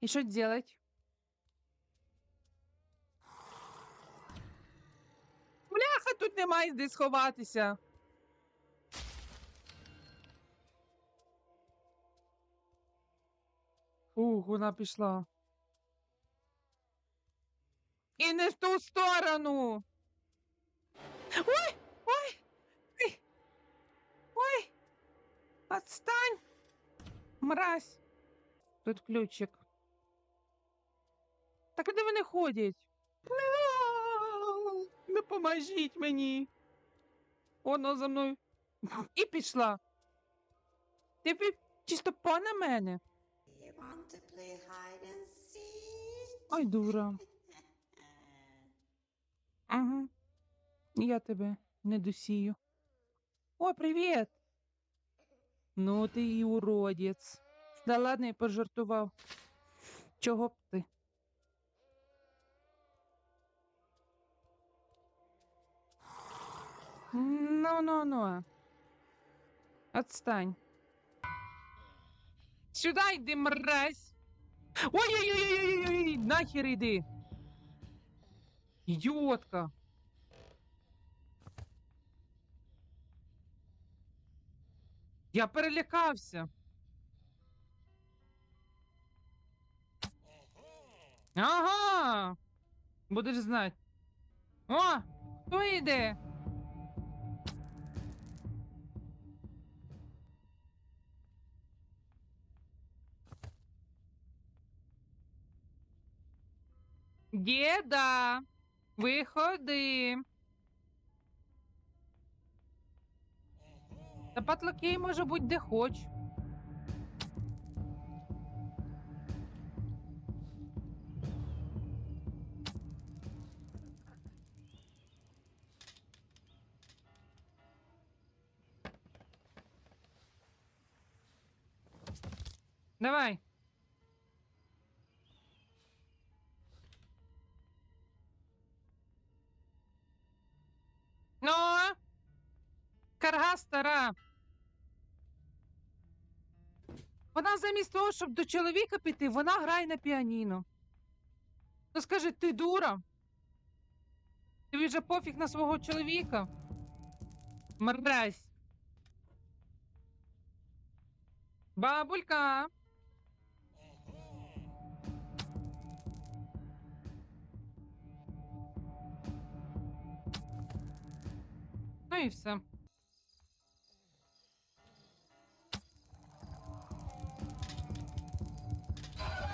І що делать? Бляха, тут немає де сховатися. Ух, вона пішла. І не в ту сторону. Ой, ой, ой, ой, отстань, мразь. Тут ключик. Так куди вони ходять? Мяу, Допоможіть мені. Воно за мною. І пішла. Ти чисто пана мене. Ой, дура. Ага. Я тебе не досію. О, привіт! Ну ти і уродець. Да ладно, я пожартував. Чого б ти? Ну-ну-ну. Отстань. Сюда йди, мразь! Ой-ой-ой-ой-ой-ой! Нахер іди! Ідіотка! Я перелякався. Ага. Будеш знати. О, хто йде? Діда, виходи. Та патлаки може бути де хоч. Давай. Карга стара. Вона замість того, щоб до чоловіка піти, вона грає на піаніно. Ну скажи, ти дура? Тобі вже пофіг на свого чоловіка? Мразь. Бабулька. Ну і все.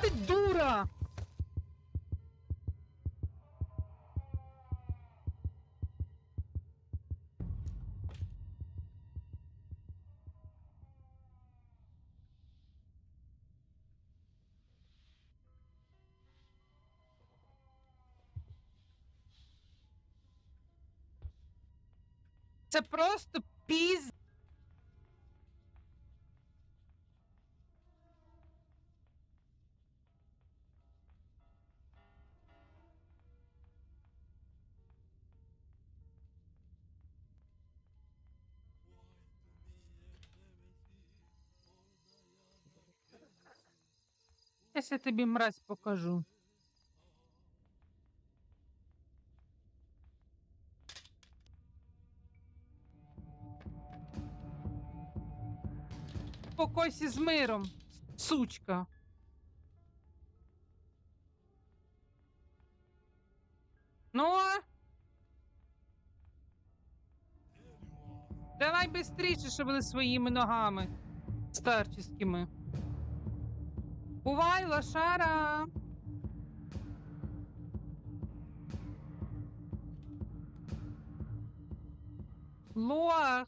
Ти дура! Це просто піз. Зараз я тобі мразь покажу. Покойся з миром, сучка. Ну? Давай быстріше, шевели своїми ногами старческими. Бувай, лошара. Лох.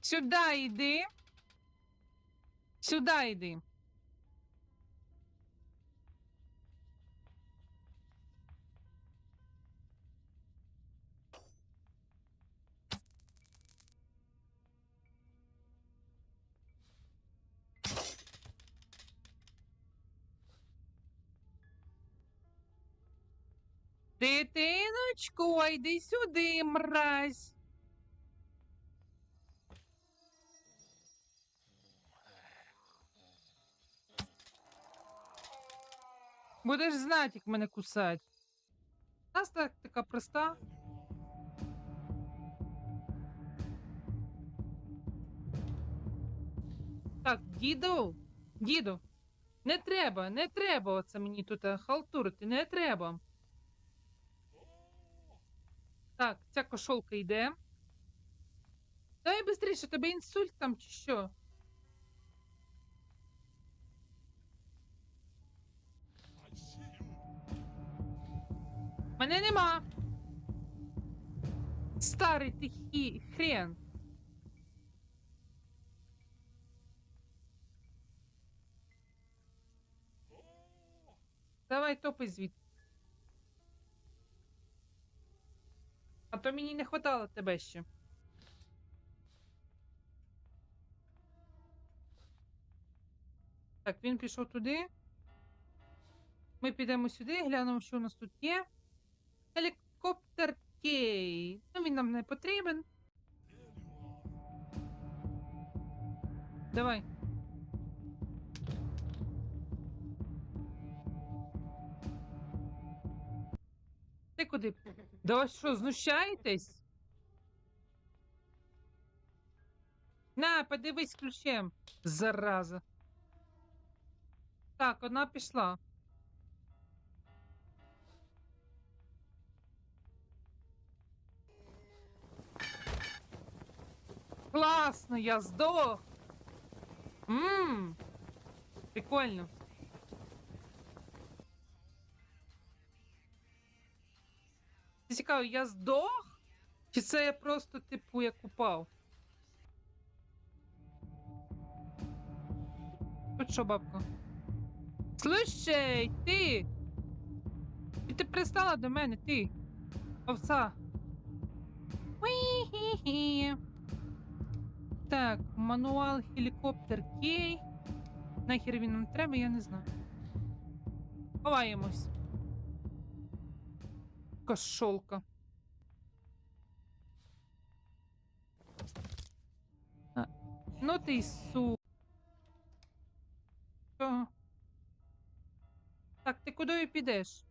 Сюда йди. Сюда йди. Дитиночко, йди сюди, мразь. Будеш знати, як мене кусать. У нас так така проста. Так, діду, діду, не треба, не треба оце мені тут е, халтурити, не треба. Так, ця кошолка йде. Давай швидше, тебе інсульт там чи що? Мене нема. Старий ти хрен. Давай топай звідти. То мені не хватало тебе ще. Так, він пішов туди. Ми підемо сюди, глянемо, що у нас тут є. Гелікоптер Кей. Ну, він нам не потрібен. Давай. Ти куди? Да ви що, знущаєтесь? На, подивись ключем. Зараза. Так, одна пішла. Класно, я здох. Ммм. Прикольно. Цікаво, я здох? Чи це я просто, типу, як упав? Тут що, бабка? Слушай, ти! І ти пристала до мене, ти. Овца. Уі-хі-хі. Так, мануал гелікоптер Кей. Нахер він нам треба, я не знаю. Ховаємось. Кошолка. А, Ну ти су. Так, ти куди підеш?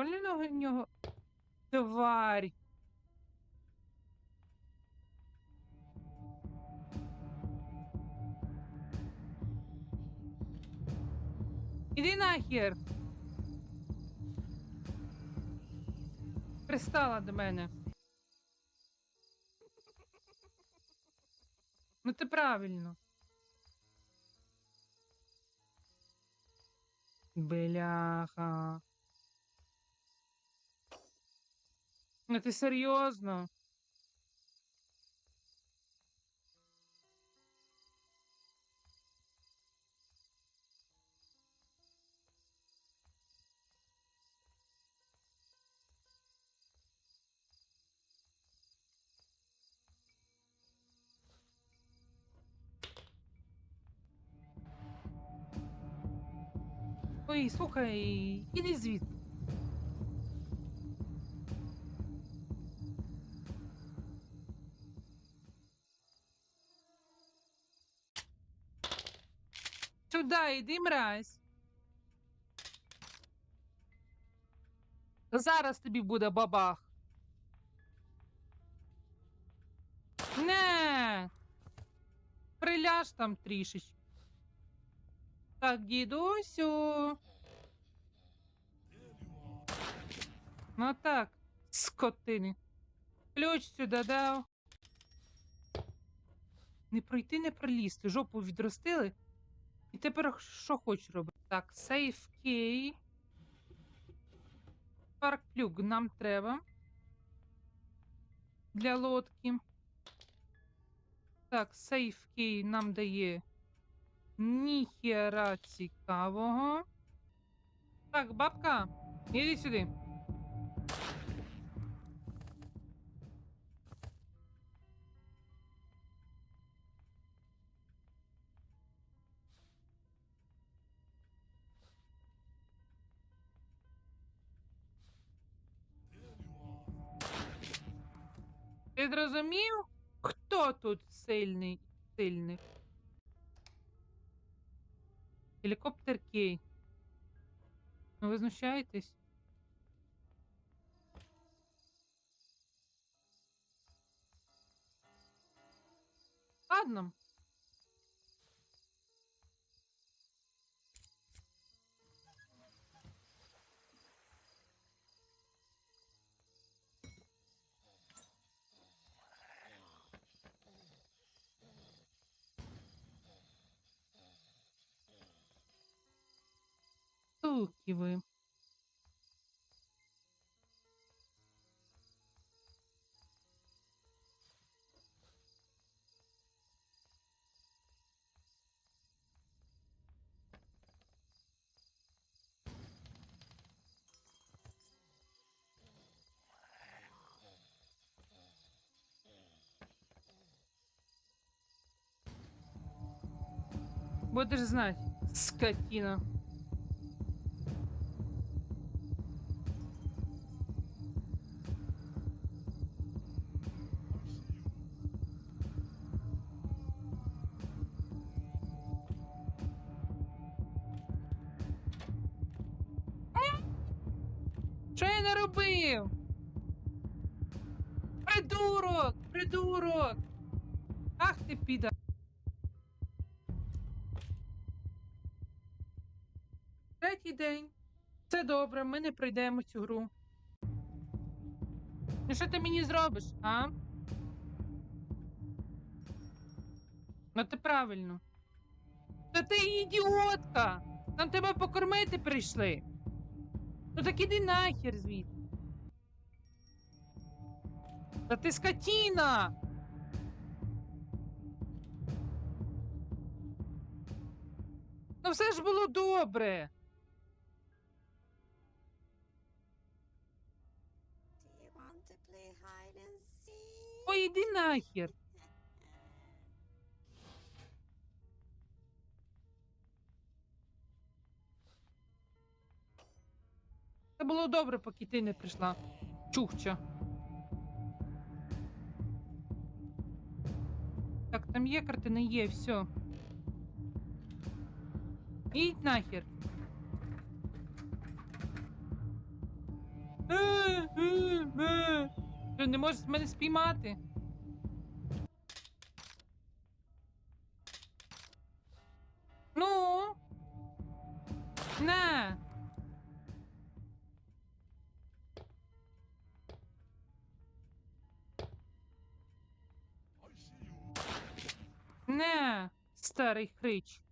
Прикольно в нього. Тварь. Іди нахер. Пристала до мене. Ну ти правильно. Бляха. Ну ти серйозно? Ой, слухай, іди звідти. Сюда йди, мразь. Зараз тобі буде бабах. Не. Приляж там трішечки. Так, дідусю. Ну так, скотини. Ключ сюди дав. Не пройти, не пролізти. Жопу відростили. І тепер що хочеш робити? Так, сейф кей. Парк плюг нам треба. Для лодки. Так, сейф кей нам дає ніхера цікавого. Так, бабка, іди сюди. Ти зрозумів, хто тут сильний сильний? Гелікоптер Кей. Ну, ви знущаєтесь? Ладно. Суки ви. Будеш знать, скотина. Третій день. Все добре, ми не пройдемо цю гру. Ну що ти мені зробиш, а? Ну ти правильно. Та ти ідіотка! Нам тебе покормити прийшли. Ну так іди нахер звідси. Та ти скотіна! Ну все ж було добре. Іди нахер. Це було добре, поки ти не прийшла. Чухча. Так, там є картина, є, все. Ідь нахер. Е, е, е. Ти не можеш мене спіймати. Не, старий хрич.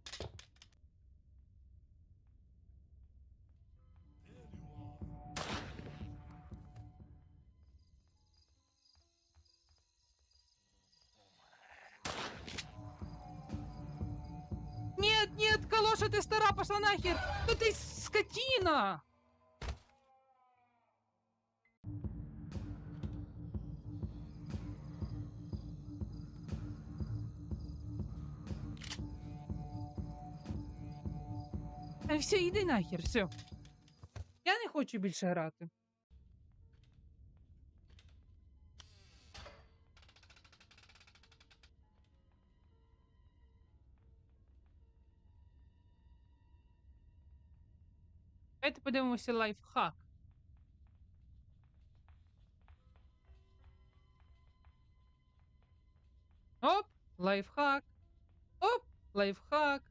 Нет, нет, Калоша, ты стара, пошла нахер! Да ты скотина! Все, іди нахер, все. Я не хочу більше грати. Давайте подивимося лайфхак. Оп, лайфхак. Оп, лайфхак.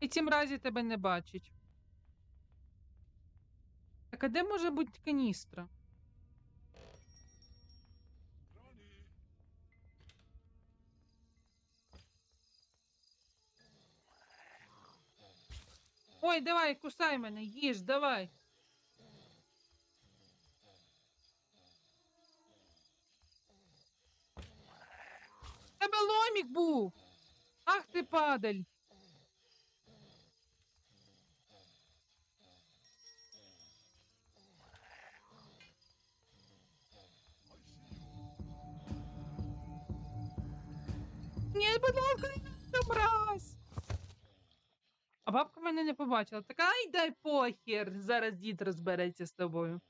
І цім разі тебе не бачить. Так, а де може бути каністра? Ой, давай, кусай мене, їж, давай. Тебе ломік був. Ах ти падаль. Бабка мене не побачила. Така, ай дай похер. Зараз дід розбереться з тобою.